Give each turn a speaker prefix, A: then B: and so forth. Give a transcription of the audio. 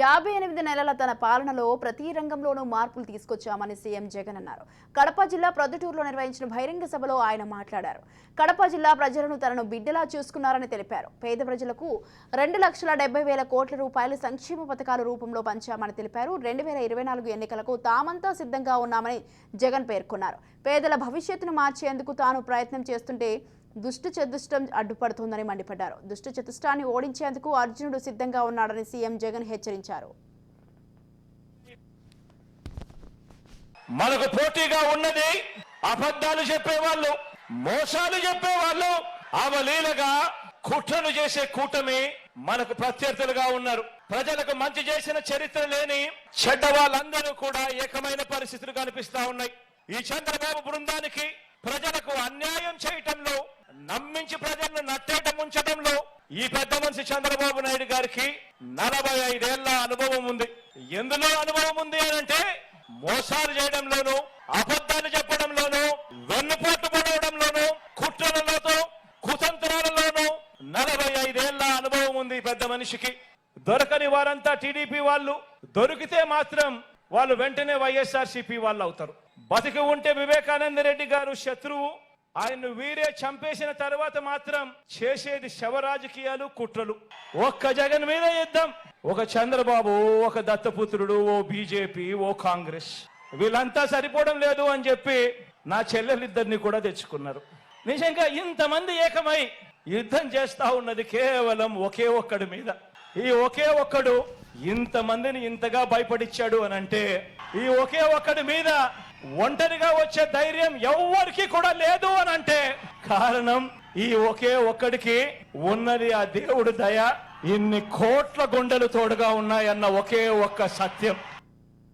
A: యాభై ఎనిమిది నెలల తన పాలనలో ప్రతి రంగంలోనూ మార్పులు తీసుకొచ్చామని సీఎం జగన్ అన్నారు. కడప జిల్లా ప్రొద్దుటూరులో నిర్వహించిన బహిరంగ సభలో ఆయన మాట్లాడారు. కడప జిల్లా ప్రజలను తనను బిడ్డలా చూసుకున్నారని తెలిపారు. పేద ప్రజలకు రెండు లక్షల డెబ్బై వేల కోట్ల రూపాయలు సంక్షేమ పథకాల రూపంలో పంచామని తెలిపారు. రెండు వేల ఇరవై నాలుగు ఎన్నికలకు తామంతా సిద్ధంగా ఉన్నామని జగన్ పేర్కొన్నారు. పేదల భవిష్యత్తును మార్చేందుకు తాను ప్రయత్నం చేస్తుంటే దుష్ట చతుష్టం అడ్డుపడుతోందని మండిపడ్డారు. దుష్ట చతుష్టాన్ని ఓడించేందుకు అర్జునుడు సిద్ధంగా ఉన్నాడని సీఎం జగన్ హెచ్చరించారు.
B: మనకు పోటీగా ఉన్నది అబద్ధాలు చెప్పేవాళ్ళు మోసాలు చెప్పేవాళ్ళు అవలీలగా కుట్రలు చేసే కూటమి మనకు ప్రత్యర్థులుగా ఉన్నారు. ప్రజలకు మంచి చేసిన చరిత్ర లేని చెడ్డ వాళ్ళందరూ కూడా ఏకమైన పరిస్థితులు కనిపిస్తా ఉన్నాయి. ఈ చంద్రబాబు బృందానికి ప్రజలకు అన్యాయం చేయటంలో ఈ పెద్ద మనిషి చంద్రబాబు నాయుడు గారికి నలభై ఐదేళ్ళ అనుభవం ఉంది. ఎందులో అనుభవం ఉంది అని అంటే మోసాలు చేయడంలోనూ అబద్ధాలు చెప్పడంలోనూ వెన్నుపోటు పడవడంలోనూ కుట్రలతో కుతంత్రాలలోనూ నలభై ఐదేళ్ళ అనుభవం ఉంది ఈ పెద్ద మనిషికి. దొరకని వారంతా టీడీపీ వాళ్ళు దొరికితే మాత్రం వాళ్ళు వెంటనే వైఎస్ఆర్సీపీ వాళ్ళు అవుతారు. బతికి ఉంటే వివేకానంద రెడ్డి గారు శత్రువు ఆయన్ను వీరే చంపేసిన తర్వాత మాత్రం చేసేది శవ రాజకీయాలు కుట్రలు. ఒక్క జగన్ మీద యుద్ధం. ఒక చంద్రబాబు ఒక దత్తపుత్రుడు ఓ బీజేపీ ఓ కాంగ్రెస్. వీళ్ళంతా సరిపోవడం లేదు అని చెప్పి నా చెల్లెలిద్దరిని కూడా తెచ్చుకున్నారు. నిజంగా ఇంతమంది ఏకమై యుద్ధం చేస్తా ఉన్నది కేవలం ఒకే ఒక్కడి మీద. ఈ ఒకే ఒక్కడు ఇంతమందిని ఇంతగా భయపడిచ్చాడు అని అంటే ఈ ఒకే ఒక్కడి మీద ఒంటరిగా వచ్చే ధైర్యం ఎవ్వరికి కూడా లేదు అని అంటే కారణం ఈ ఒకే ఒక్కడికి ఉన్నది ఆ దేవుడు దయ. ఇన్ని కోట్ల గుండెలు తోడుగా ఉన్నాయన్న ఒకే ఒక్క సత్యం.